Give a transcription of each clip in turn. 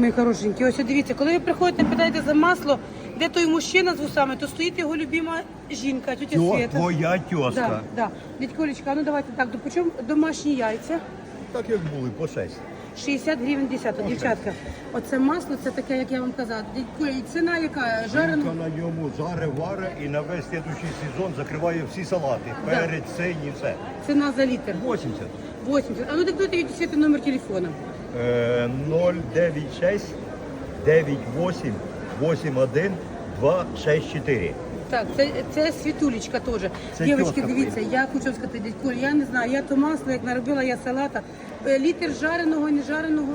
Мої хорошенькі, ось дивіться, коли ви приходите, питаєте за масло, де той мужчина з вусами, то стоїть його любима жінка, тетя Тьо, Света. твоя тьоска. Да, да. Дядь Колечка, ну давайте так, допочем домашні яйця. Так як були, по 6. 60 гривень десяток, дівчатка. Оце масло, це таке, як я вам казала. Дядь Коля, і ціна яка? Жарена? Жінка на ньому жаре, варе і на весь слідуючий сезон закриває всі салати. Да. Перець, сині, все. Ціна за літр. 80. 80. А ну від світу номер телефона. Е, 096 98 81 264. Так, це, це світулечка теж. Це Дівчатки, дивіться, я хочу вам сказати, дядь Коль, я не знаю, я то масло, як наробила я салата. Е, Літр жареного, не жареного.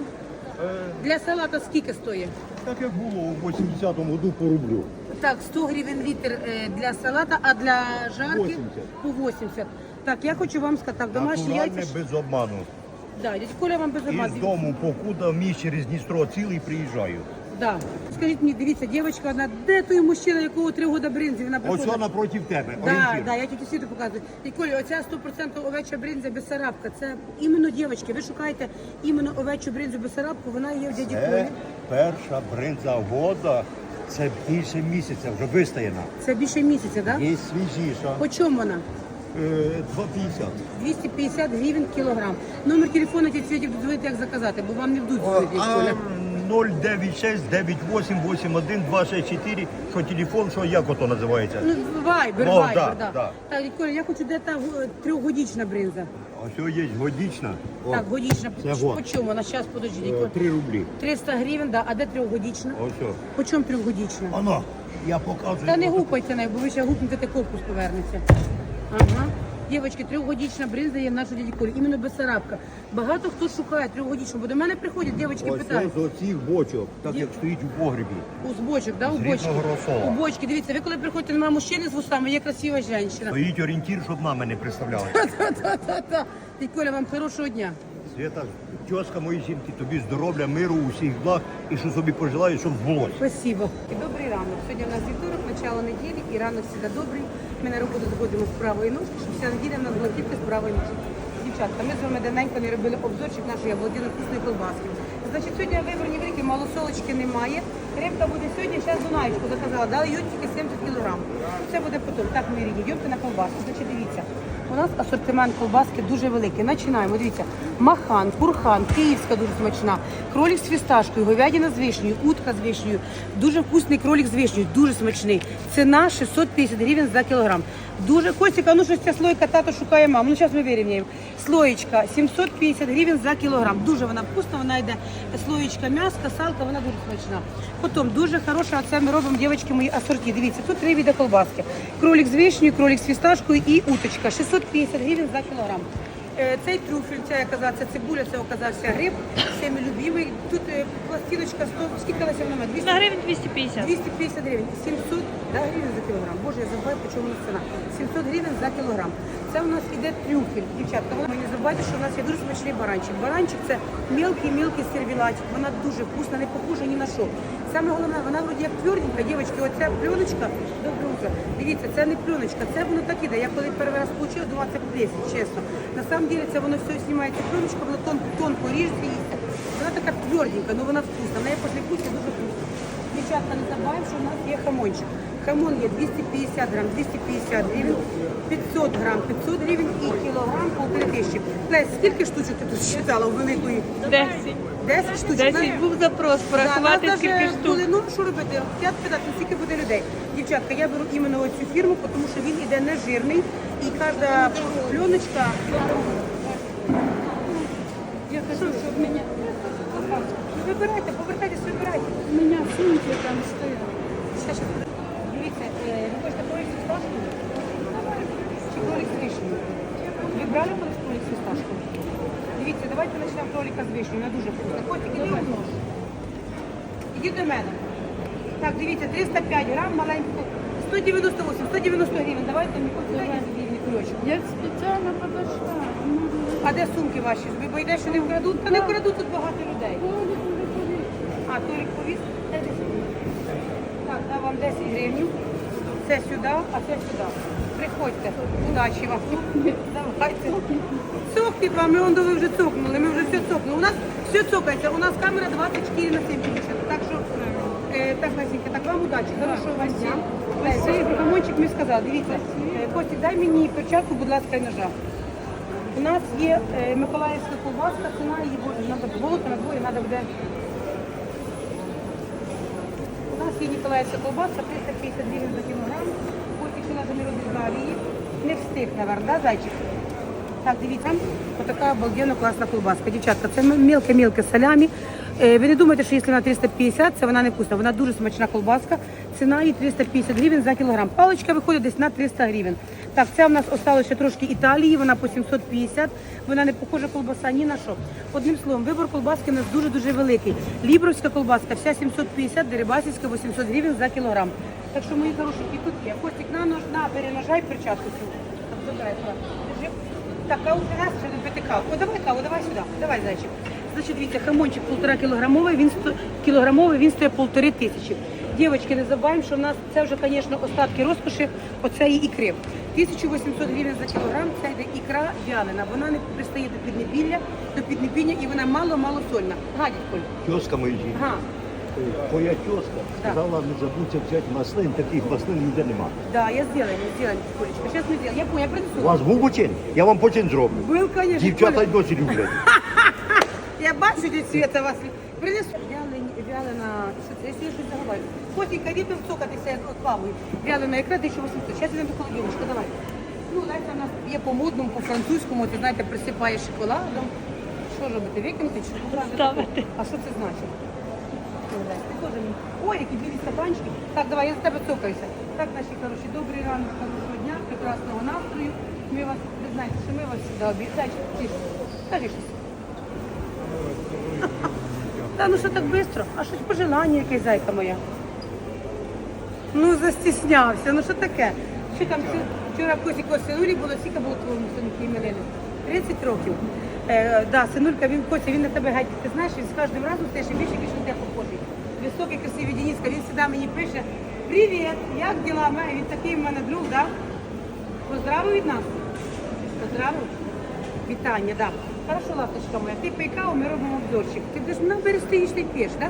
Е, Для салата скільки стоїть? так як було у 80-му году по рублю. Так, 100 гривень літр е, для салата, а для жарки 80. по 80. Так, я хочу вам сказати, так, домашні Натуральне, яйця. без обману. Да, дядь Коля вам без обману. дому покуда між через Дністро цілий приїжджаю. Да. Скажіть мені, дивіться, дівчинка одна, де той мужчина, якого три роки бринзі? Вона Ось приходить. вона проти тебе. Да, да, я тільки світу показую. І Коля, оця 100% овеча бринза Бесарабка. Це іменно дівчатки. Ви шукаєте іменно овечу бринзу Бесарабку, вона є в дяді Це Колі. перша бринза года, це більше місяця, вже вистояна. Це більше місяця, так? Да? Є свіжіша. По чому вона? Е, 2,50. 250 гривень кілограм. Номер телефону ті світів дозволите, як заказати, бо вам не вдуть Коля. 096 98 81 264, що телефон, що як ото називається. Ну, вайбер, Ну, вайбер, да, да. да. Так, Коля, я хочу, де та трьохгодічна бринза. Ось є годічна. О, Так, годічна. Це По год. чому? Вона зараз, подожди, е, Коля. 3 рублі. 300 гривень, да. а де трьохгодічна? Ось о. По чому трьохгодічна? Оно, я показую. Та не гупайте нею, бо ви ще гупнете, корпус повернеться. Ага. Дівчатки, трьохгодічна бринза є в нашій дяді Колі, іменно Бесарабка. Багато хто шукає трьохгодічну, бо до мене приходять дівчатки Ось питають. з оцих бочок, так як стоїть у погребі. У з бочок, да, у З бочки. рідного. У бочки, дивіться, ви коли приходите, немає мужчини з вусами, є красива жінка. Стоїть орієнтір, щоб мами не представляли. Та-та-та. Дядь Коля, вам хорошого дня. Свята, тьоска моєї жінки, тобі здоров'я, миру, усіх благ і що собі пожелаю, щоб збулося. Спасибо. Добрий ранок. Сьогодні у нас вівторок, начало неділі, і ранок завжди добрий. Ми на роботу заходимо з правої ножки, щоб вся неділя в нас була тільки з правої ножки. Дівчатка, ми з вами давненько не робили обзорчик нашої обалденно вкусної колбаски. Значить, сьогодні вибрані великі, малосолочки немає. Рибка буде сьогодні, зараз Дунаєчку заказала, дали тільки 70 кг. Це буде потім. Так, ми рідні, йдемте на колбаску. Значить, дивіться. У нас асортимент колбаски дуже великий. Починаємо. Дивіться, махан, курхан, київська дуже смачна, кролік з фісташкою, говядина з вишнею, утка з вишнею. Дуже вкусний кролік з вишнею, дуже смачний. Ціна 650 гривень за кілограм. Дуже Костік, а ну щось ця слойка тато шукає маму. Ну зараз ми вирівняємо. Слоєчка 750 гривень за кілограм. Дуже вона вкусна, вона йде слоєчка м'яска, салка, вона дуже смачна. Потім дуже хороша, це ми робимо, дівчатки мої асорті. Дивіться, тут три види колбаски. Кролік з вишнею, кролік з фісташкою і уточка. 650 гривень за кілограм. Е, Цей трюфель, це оказався цибуля, це оказався гриб, це мій любимий. Тут е, пластиночка 100, скільки вона має? 200 На гривень 250. 250 гривень, 700 да, гривень за кілограм. Боже, я забуваю, по чому ціна. 700 гривень за кілограм. Це у нас іде трюфель. Дівчатка, ви не забувайте, що у нас є дуже смачний баранчик. Баранчик це мілкий-мілкий сервілатик. Вона дуже вкусна, не похожа ні на що. Саме головне, вона вроді як тверденька, дівчатки, оця пленочка, добре утро. Дивіться, це не пленочка, це воно так іде. Я коли перший раз получила 20 10, чесно. На самом деле це воно все знімається пленочка, воно тонко, тонко ріжеться. Вона така тверденька, але вона вкусна. В неї після вкусу дуже вкусна. Дівчатка, не забуваємо, що у нас є хамончик. Хамон є 250 грам, 250 гривень, 500 грам, 500 гривень і кілограм полтори тисячі. Лесь, скільки штучок ти тут считала у великої? 10. 10 штучок? 10 був запрос порахувати, Да, скільки штук. були, ну що робити? Хотять питати, ну, скільки буде людей. Дівчатка, я беру іменно оцю фірму, тому що він іде нежирний і кожна пленочка. Я кажу, що в мене. Вибирайте, повертайтесь, вибирайте. У мене сумки там стоять. Щас, щас. Дивіться, ви хочете кролик з фісташкою? Чи кролик з вишнею? Ви брали колись кролик з фісташкою? Дивіться, давайте почнемо кролика з вишнею, вона дуже вкусна. Котик, іди в нож. Іди до мене. Так, дивіться, 305 грам, маленько. 198, 190 гривень. Давайте мені кульочок. Я спеціально подошла. А де сумки ваші? Ви боїте, що не вкрадуть? Та не вкрадуть тут багато людей. А, Толік повіз? Так, дам вам 10 гривень. Це сюди, а це сюди. Приходьте. Удачі вам. Давайте. Цокніть вам, ми он ви вже цокнули, ми вже все цокнули. У нас все цокається, у нас камера 24 на 7 включена. Так що, е, так, Лесенька, так вам удачі. Хорошого вам дня. Леся, Хамончик мені сказав, дивіться, е, Костік, дай мені перчатку, будь ласка, і ножа. У нас є е, Миколаївська ковбаска, ціна її боже, треба болото на двоє, треба буде. У нас є Ніколаївська ковбаска, 350 гривень за кілограм. Костік ще навіть не її. Не встиг, наверное, да, зайчик? Так, дивіться, отака обалденно класна колбаска. Дівчатка, це мілке-мілке салямі. Е, Ви не думайте, що якщо вона 350, це вона не вкусна. Вона дуже смачна колбаска. Ціна її 350 гривень за кілограм. Паличка виходить десь на 300 гривень. Так, це в нас осталося трошки Італії, вона по 750. Вона не похожа колбаса ні на що. Одним словом, вибор колбаски у нас дуже-дуже великий. Лібровська колбаска, вся 750, дерибасівська 800 гривень за кілограм. Так що, мої хороші, і тут є. Костик, на, нож, на, перенажай перчатку. Так. Так, каву нас ще не пити каву. О, давай каву, давай сюди. Давай, зайчик. Значить, дивіться, хамончик полтора кілограмовий, він сто... кілограмовий, він стоїть полтори тисячі. Дівчатки, не забуваємо, що в нас це вже, звісно, остатки розкоші оцеї ікри. 1800 гривень за кілограм, це йде ікра вялена. Вона не пристає до піднебілля, до піднебіння і вона мало-мало сольна. Гадять, Коль. Тезка моя жінка. Ага. Твоя тезка сказала, не забудьте взяти маслин, таких маслин ніде нема. Да, я сделаю, я сделаю, Колечка. Сейчас мы сделаем. Я понял, я У принесу. вас був почин? Я вам почин зроблю. Был, конечно. Дівчата й Коля. досі люблять. Я бачу, де Света вас принесу. Вялена, я щось заговорю. Котенька, випив цокатися от плаваю. Вялена ікра 1800. Зараз йдемо до холодильничка, давай. Ну, Леся у нас є по модному, по французькому, ти знаєте, присипає шоколадом. Що робити? Викинути чи Ставити. А що це значить? Ой, які білі стаканчики. Так, давай, я за тебе цокаюся. Так, наші хороші, добрий ранок, хорошого дня, прекрасного настрою. Ми вас, ви знаєте, що ми вас завжди обіцяємо. Скажи щось. Та ну що так швидко? А щось пожелання якесь, зайка моя. Ну, застіснявся, ну що таке? Що там вчора Косіко синулі було, скільки було твоєму синку іменини? 30 років. Е, да, синулька, він Кося, він на тебе геть, ти знаєш, він з кожним разом стає ще більше на тебе похожий. Високий, красивий Дениска, він завжди мені пише, привіт, як діла? Він такий в мене друг, да? Поздравив від нас? Поздравив? Вітання, да. Хорошо, ласточка моя, ти пий каву, ми робимо обзорчик. Ти будеш на стоїш, ти п'єш, так? Да?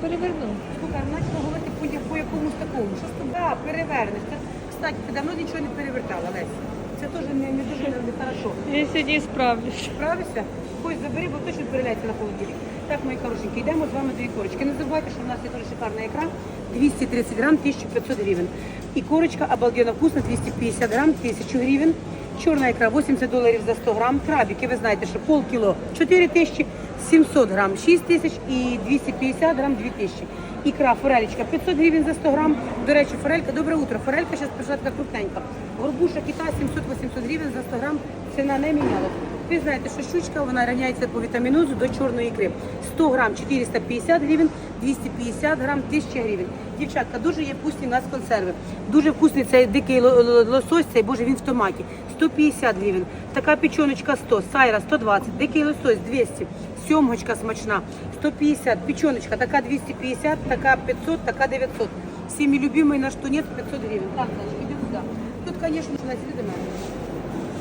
Переверну. Слухай, наче говорити по, по якомусь такому. Що тобою Да, перевернеш? Кстати, ти давно нічого не перевертала, Лесь. Це теж не, не дуже не хорошо. Я сьогодні справлюсь. Справишся? Хоч забери, бо точно переляйся на холодильник. Так, мої хорошенькі, йдемо з вами дві корочки. Не забувайте, що в нас є дуже шикарна ікра. 230 грам, 1500 гривень. І корочка обалденно вкусна, 250 грам, 1000 гривень. Чорна ікра 80 доларів за 100 грам. Крабики, ви знаєте, що пол кіло 4 тисячі, 700 грам 6 тисяч і 250 грам 2 тисячі. Ікра, форелечка 500 гривень за 100 грам. До речі, форелька, добре утро. Форелька зараз така крупненька. Горбуша кита 700-800 гривень за 100 грам. Ціна не мінялась. Ви знаєте, що щучка вона рівняється по вітамінозу до чорної ікри. 100 грам 450 гривень, 250 грам 1000 гривень. Дівчатка, дуже є вкусні у нас консерви. Дуже вкусний цей дикий ло- ло- лосось, цей боже, він в томаті. 150 гривень. Така печеночка 100, сайра 120, дикий лосось 200, сьомгочка смачна 150, печеночка така 250, така 500, така 900. Всіми любимий наш тунець 500 гривень. Так, значить, іди сюди. Тут, звісно, іди до мене.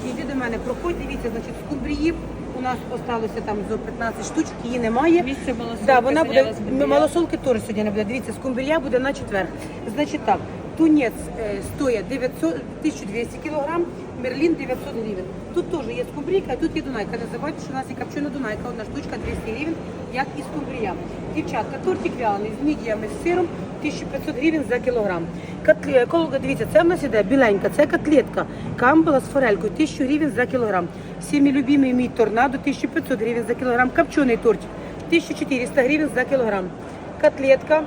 Іди до мене, проходь, дивіться, значить, скумбріїв у нас осталося там зо 15 штучок, її немає. Місце малосолки Да, вона буде, малосолки теж сьогодні не буде. Дивіться, скумбрія буде на четвер. Значить так, тунець е, стоїть 900, 1200 кг, мерлін 900 гривень. Тут теж є скумбрійка, а тут є дунайка. Не забувайте, що у нас є копчена дунайка, одна штучка 200 гривень, як і скумбрія. Дівчатка, тортик вялений з мідіями, з сиром, 1500 гривень за кілограм. Котле, коло- дивіться, це в нас іде біленька, це котлетка. Камбала з форелькою, 1000 гривень за кілограм. Всіми любимий мій торнадо, 1500 гривень за кілограм. Копчений тортик, 1400 гривень за кілограм. Котлетка,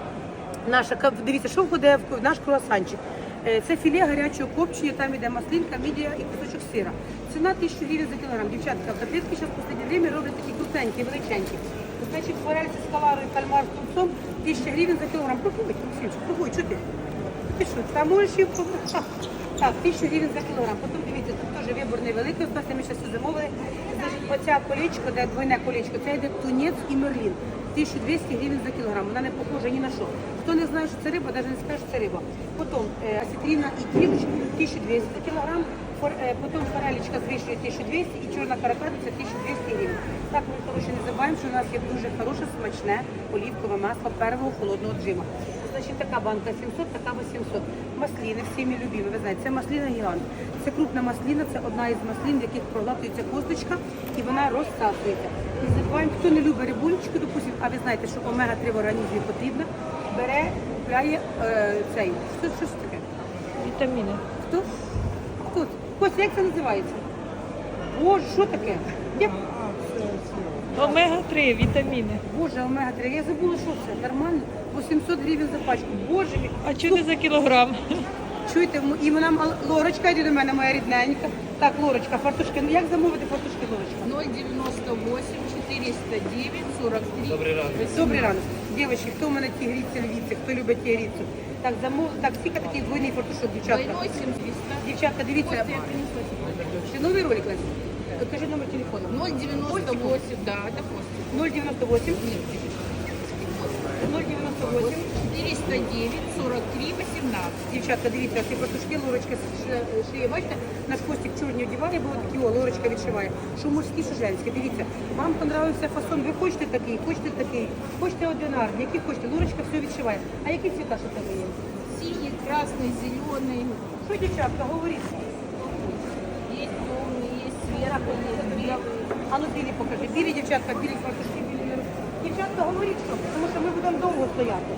наша, дивіться, що входить в наш круасанчик. Е, Це філе гарячого копчення, там іде маслинка, мідія і кусочок сира. Ціна 1000 гривень за кілограм. Дівчатка, котлетки зараз в останнє время роблять такі крутенькі, величенькі. Значить, з каларою, кальмар з тунцом, 1000 гривень за кілограм. Проходь, Максимчик, проходь, що ти? Ти що, її Так, так, 1000 гривень за кілограм. Потім дивіться, тут теж вибор невеликий, остався, ми зараз замовили. Оця колечко, де двойне колечко, це йде тунець і мерлін. 1200 гривень за кілограм. Вона не похожа ні на що. Хто не знає, що це риба, навіть не скаже, що це риба. Потім е, осетрина і кірч 1200 за кілограм. Е, потім форелечка з вишнею 1200 і чорна каракатиця 1200 гривень. Так, ми хороші не забуваємо, що у нас є дуже хороше, смачне олівкове масло первого холодного джима. Значить, така банка 700, така 800. Масліни, всіми любимі, ви знаєте, це масліна гігант. Це крупна масліна, це одна із маслін, в яких проглатується косточка і вона розсасується. Не забуваємо, хто не любить рибулечку, допустим, а ви знаєте, що омега-3 в організмі потрібна, бере, купляє е, цей. Що, що це таке? Вітаміни. Хто? Хто? Костя, як це називається? Боже, що таке? Як? Омега-3, вітаміни. Боже, омега-3. Я забула, що це. Нормально? 800 гривень за пачку. Боже мій. А чого не за кілограм? Чуєте, і вона мала- Лорочка, йди до мене, моя рідненька. Так, Лорочка, фартушки. Ну як замовити фартушки, Лорочка? 098 409 43. Добрий ранок. Добрий ранок. Дівчатки, хто в мене тігріться львіці, хто любить тігріцю? Так, замов... так, скільки такий двойний фартушок, дівчатка? Двойной 7300. Дівчатка, дивіться. Ще новий ролик, Лесь? Е, Кажи номер телефону. 098, да, это после. 098 098 409 43 18. Дівчатка, дивіться, ці патушки, лорочка ш- шиє, бачите, наш костик чорні одягає, бо такі, о, лорочка відшиває. Що мужські, що женські. Дивіться, вам понравився фасон, ви хочете такий, хочете такий, хочете одинарний, який хочете, лорочка все відшиває. А які цвіта, що це є? Синий, красный, зеленый. Що, дівчатка, говоріть? Есть темный, есть светлый, есть белый. А ну білі покажи. Білі дівчатка, білі фартушки, білі. говоріть, що, тому що ми будемо довго стояти.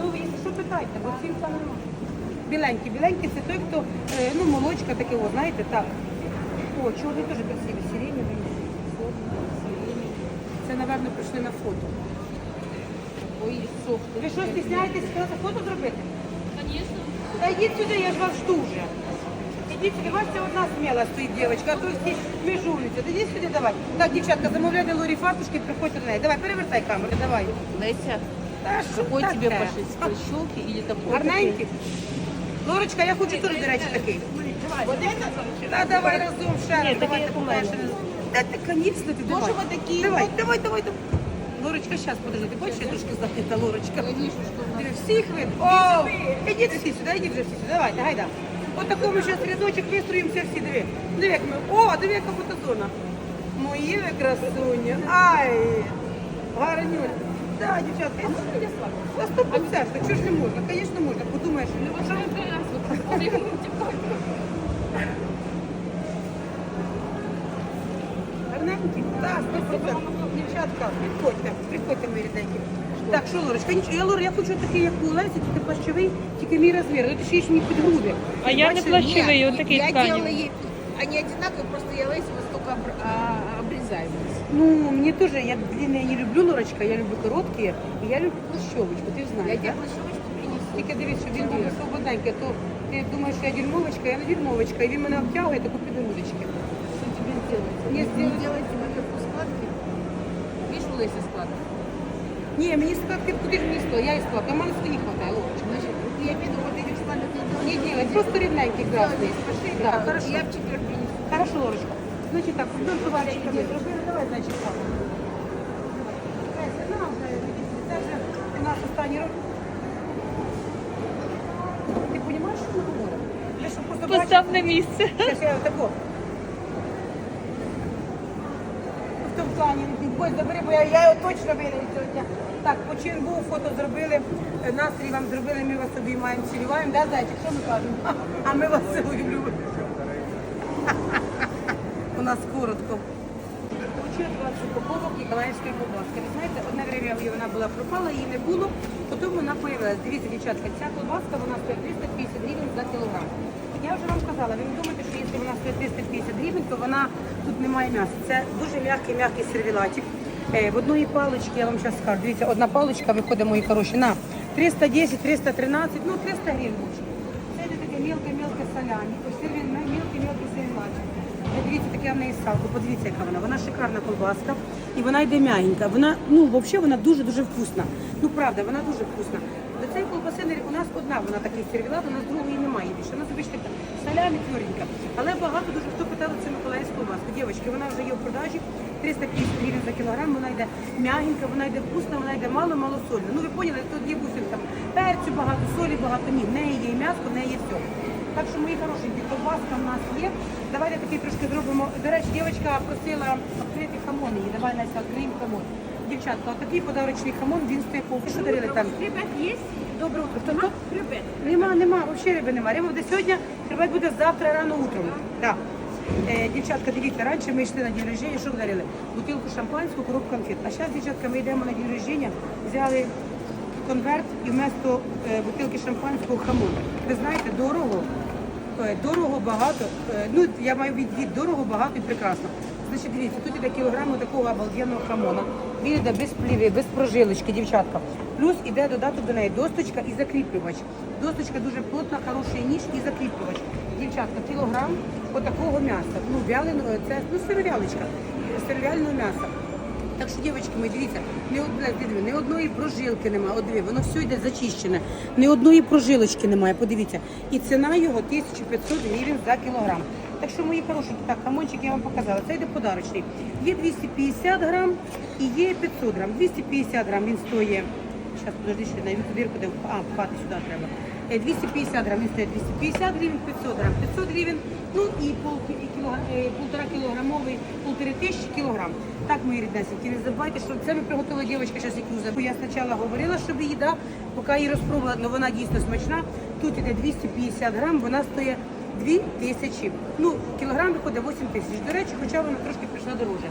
Ну, ви якщо що питайте, бо всім там немає. Біленький, біленький це той, хто, е, ну, молочка таке, о, знаєте, так. О, чорний теж красивий, сиреневий. Це, напевно, прийшли на фото. Ой, софт. Ви що, стісняєтесь фото зробити? Конечно. Та йдіть сюди, я ж вас жду вже. Сюди, бачите, одна сміла стоїть дівчинка, а то всі межуються. Та Ідіть сюди, давай. Так, дівчатка, замовляйте Лорі фартушки, приходьте до неї. Давай, перевертай камеру, давай. Леся, Та що какой таке? тебе пошить? Щелки или такой? Гарненький. Лорочка, я хочу теж, до речі, такий. Вот это? Та давай разом раз. Ні, такий, Давай, як ти у мене. Та ти, конечно, ти давай. Тоже вот такие Давай, давай, давай, давай. Лорочка, зараз, подожди, ти бачиш, я трошки закрита, Лорочка. Конечно, что у нас. Ти всіх вид. О, ідіть всі сюди, ідіть вже всі сюди, давайте, гайда. От такому зараз рядочок вистроїмося всі, диви. Диви, як ми. О, диви, яка фотозона. Мої ви красуні. Ай, гарнюль. Да, дівчатка, я можу я слабо? На сто процентів, чого ж не можна? Звісно, можна. Подумаєш, не посмотри, типа. Гарненькі? Так, сто процентів. Дівчатка, приходьте, приходьте, мої рідненькі. Так, що, Лорочка, я, Лора, я хочу такий, як у Лесі, тільки плащовий, тільки мій розмір. Ну, ти ще ж мені під груди. А я не плащовий, от такий я делала тканевий. ей, они одинаковые, просто я лейс только обр- а. Ну, мне тоже, я длинные не люблю, Лорочка, я люблю короткие, и я люблю плащовочку, ти Я знаєш, тебе да? плащевочку принесу. Тільки дивись, що він буде свободненький, то ти думаєш, що я дерьмовочка, я не дерьмовочка, і він мене обтягує таку під грудочки. Что тебе сделать? Мне Не сделать- делайте наверху складки. Видишь, у Леси складки? Ні, мені складки куди ж мені сто, я і а в мене не хватає, Лорочка. Я в этих складок не делать. Не делай, просто рідненький красний. Да, хорошо. Я в четверг принесу. Хорошо, Лорочка. Значить так, футбол товарчика ми зробили, давай, значить так. Леся, на вже, це вже наш останній рок. Ти розумієш, що ми говоримо? Я що просто на місце. Сейчас я тако. В тому плані, ось забери, бо я, я його точно вирію сьогодні. Так, почин був, фото зробили, е, настрій вам зробили, ми вас обіймаємо, цілюваємо, да, зайчик, що ми кажемо? А ми вас цілуємо. У нас коротко. Получила 20 упаковок Ніколаївської колбаски. Ви знаєте, одне время вона була пропала, її не було, потім вона появилась. Дивіться, дівчатка, ця колбаска вона стоїть 350 гривень за кілограм. Я вже вам казала, ви не думаєте, що якщо вона стоїть 350 гривень, то вона тут немає м'яса. Це дуже м'який, м'який сервілатик. Е, В одної палички, я вам зараз скажу, дивіться, одна паличка виходить, мої хороші, на 310, 313, ну 300 гривень. Це йде таке мілке-мілке він мілкий-мілкий сервілатик. Дивіться, таке в неї салко, подивіться, яка вона. Вона шикарна колбаска і вона йде м'ягенька. Вона, ну, взагалі вона дуже-дуже вкусна. Ну, правда, вона дуже вкусна. До цієї колбаси у нас одна вона такий сервілат, у нас другої немає більше. У нас бачите, салямі тверденька. Але багато дуже хто питав це Миколаївську колбаску. Дівчатки, вона вже є в продажі. 350 гривень за кілограм, вона йде м'ягенька, вона йде вкусна, вона йде мало-мало сольна. Ну ви поняли, тут є бусин там перцю багато, солі багато, ні, в неї є і м'ясо, в неї є все. Так що мої хорошенькі, ковбаска в нас є. Давайте такий трошки зробимо. До речі, дівчинка просила відкрити хамон її. Давай Настя, відкриємо хамон. Дівчатка, отакий подарочний хамон, він стоїть по що дарили там. Ребят, есть? Добре утро. Хто хто? Ребят. Нема, нема, взагалі риби нема. Риба буде сьогодні, риба буде завтра рано утром. Да. Е, дівчатка, дивіться, раніше ми йшли на день рождення, що дарили? Бутилку шампанську, коробку конфет. А зараз, дівчатка, ми йдемо на день рождення, взяли конверт і вместо е, бутилки шампанського хамон. Ви знаєте, дорого, е, дорого, багато. ну, я маю від дорого, багато і прекрасно. Значить, дивіться, тут іде кілограм такого обалденного хамона. Він іде без пліви, без прожилочки, дівчатка. Плюс іде додаток до неї досточка і закріплювач. Досточка дуже плотна, хороший ніж і закріплювач. Дівчатка, кілограм отакого м'яса. Ну, вяленого, це ну, сировялечка, сировяльного м'яса. Так що, дівчатки, мої, дивіться, ні, од- блядь, диви, одної прожилки немає, от диви, воно все йде зачищене. Ні одної прожилочки немає, подивіться. І ціна його 1500 гривень за кілограм. Так що, мої хороші, так, хамончик я вам показала, це йде подарочний. Є 250 грам і є 500 грам. 250 грам він стоїть, зараз, подожди, ще на дирку, де, а, пхати сюди треба. Е, 250 грам, він стоїть 250 гривень, 500 грам, 500 гривень, ну і, пол, кілограм, е, полтора кілограмовий, полтори тисячі кілограм. Так, мої ріднесенькі, не забувайте, що це ми приготувала дівчинка, зараз яку забуду. Я спочатку говорила, щоб її, поки її розпробувала, але вона дійсно смачна. Тут іде 250 грам, вона стоїть 2 тисячі. Ну, кілограм виходить 8 тисяч. До речі, хоча вона трошки пішла дороже.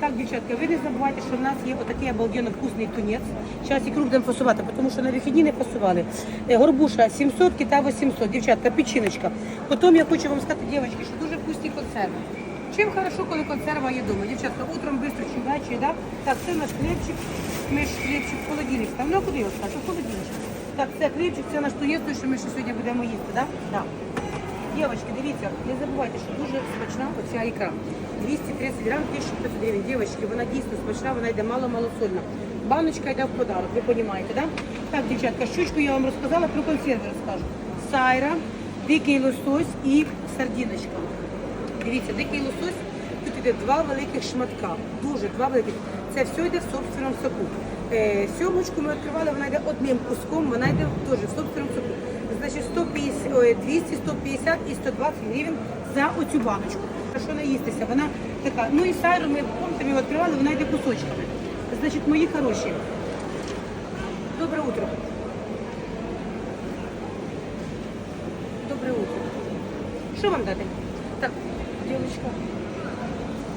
Так, дівчатка, ви не забувайте, що в нас є отакий обалденно вкусний тунець. Зараз ікру будемо фасувати, тому що на вихідні не фасували. Е, Горбуша 700, кита 800. Дівчатка, печіночка. Потім я хочу вам сказати, дівчатки, що дуже вкусні консерви. Чим хорошо, коли консерва є вдома? Дівчатка, утром швидко чи ввечері, да? Так, це наш хлібчик. Ми ж хлібчик в холодильник ставимо. Ну, куди його ставити? В холодильник. Так, це хлібчик, це наш той, що ми ще сьогодні будемо їсти, да? Так. Дівчатки, дивіться, не забувайте, що дуже смачна оця ікра. 230 грам, 1500 гривень. Дівчатки, вона дійсно смачна, вона йде мало-мало сольна. Баночка йде в подарок, ви розумієте, да? Так, дівчатка, щучку я вам розказала, про консерви розкажу. Сайра, дикий лосось і сардіночка. Дивіться, дикий лосось, тут іде два великих шматка. Дуже два великих. Це все йде в собственному соку. Е, сьомочку ми відкривали, вона йде одним куском, вона йде теж в собственному соку. Значить 150, ой, 200, 150 і 120 гривень за оцю баночку. Що наїстися? Вона така. Ну і сайру ми помните, ми відкривали, вона йде кусочками. Значить, мої хороші. Добре утро. Добре утро. Що вам дати? Так, дівчинка.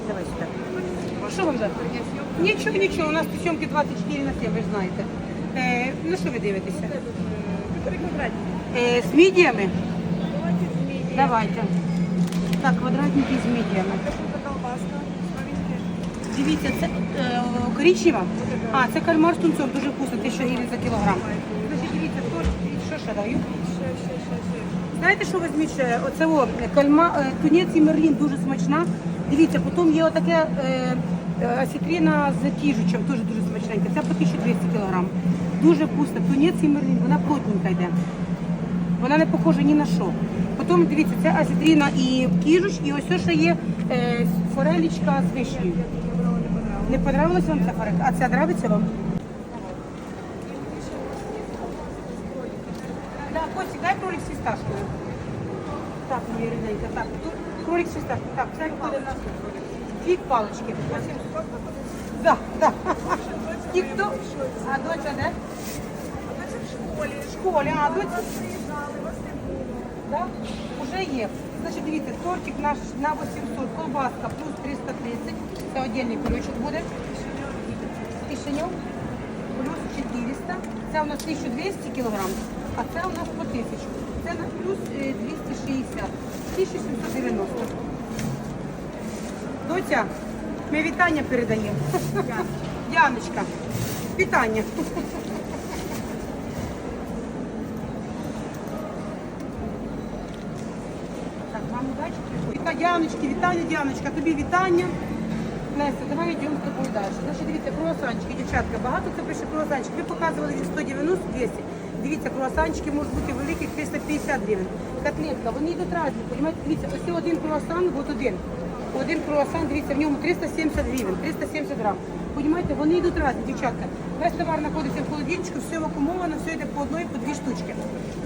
Давай сюди. Що вам дати? Нічого, нічого. У нас сьомки 24 на 7, ви ж знаєте. Е, на що ви дивитеся? Е, з мідіями? Давайте. Так, квадратники з мідіями. Дивіться, це е, коричнева. А, це кальмар з тунцом, дуже вкусно, 1000 гривень за кілограм. Значить, дивіться, то, що ще даю? Знаєте, що візьміть ще? Оце о, кальма, е, тунець і мерлін дуже смачна. Дивіться, потім є отаке е, е, з тіжучем, теж дуже смачненька. Це по 1200 кг. Дуже вкусно. Тунець і мерлін, вона плотненька йде. Вона не похожа ні на що. Потім дивіться, це осетрина і кіжуч, і ось ще є е, форелічка з вишнею. Не понравилась вам ця форелька? А ця нравиться вам? Да, Костик, дай кролик з фісташкою. Так, моя рідненька, так. Тут кролик з фісташкою. Так, це виходить на фіг палички. Да, да. І хто? А доча де? В школі, а доча? Да? Уже є. Значить, дивіться, тортик наш на 800, колбаска плюс 330. Це отдельний кульочок буде. Кишеньов плюс 400. Це у нас 1200 кілограм, а це у нас по 1000. Це на плюс е, 260. 1790. Доця, ми вітання передаємо. Яночка, вітання. Так. Віта, вітання, Діаночка, тобі вітання. Леся, давай йдемо з тобою далі. Значить, дивіться, круасанчики, дівчатка, багато це пише круасанчики. Ви показували від 190 200. Дивіться, круасанчики можуть бути великі 350 гривень. Котлетка, вони йдуть різні, розумієте? Дивіться, ось один круасан, от один. один круасан, дивіться, в ньому 370 гривень, 370 грам. Понімаєте, вони йдуть разні, дівчатка. Весь товар знаходиться в холодильничку, все вакуумовано, все йде по одної, по дві штучки.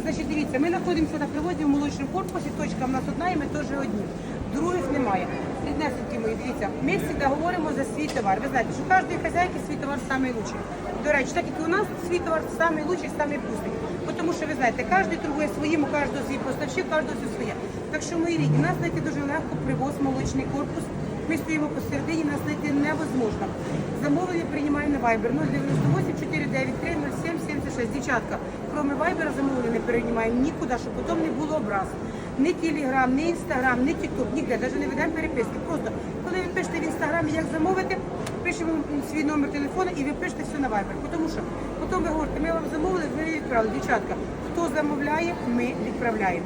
Значить, дивіться, ми знаходимося на привозі в молочному корпусі, точка в нас одна і ми теж одні. Других немає. Ріднесенькі мої, дивіться, ми завжди говоримо за свій товар. Ви знаєте, що у кожної хазяйки свій товар найкращий. До речі, так як і у нас свій товар найкращий. Бо Тому що ви знаєте, кожен торгує своїм, у кожного свій поставщик, у кожного своє. Так що мої рідні, нас знайти дуже легко, привоз, молочний корпус. Ми стоїмо посередині, нас знайти невозможно. Замовлення приймаємо на Viber 098 493 07 76. Дівчатка, кроме вайбера замовлення не переймаємо нікуди, щоб потім не було образ. Ні Телеграм, ні Інстаграм, ні Тікток, ніде, навіть не ведемо переписки. Просто коли ви пишете в інстаграмі, як замовити, пишемо свій номер телефону і ви пишете все на вайбер. Тому що потім ви говорите, ми вам замовили, ви відправили. Дівчатка, хто замовляє, ми відправляємо.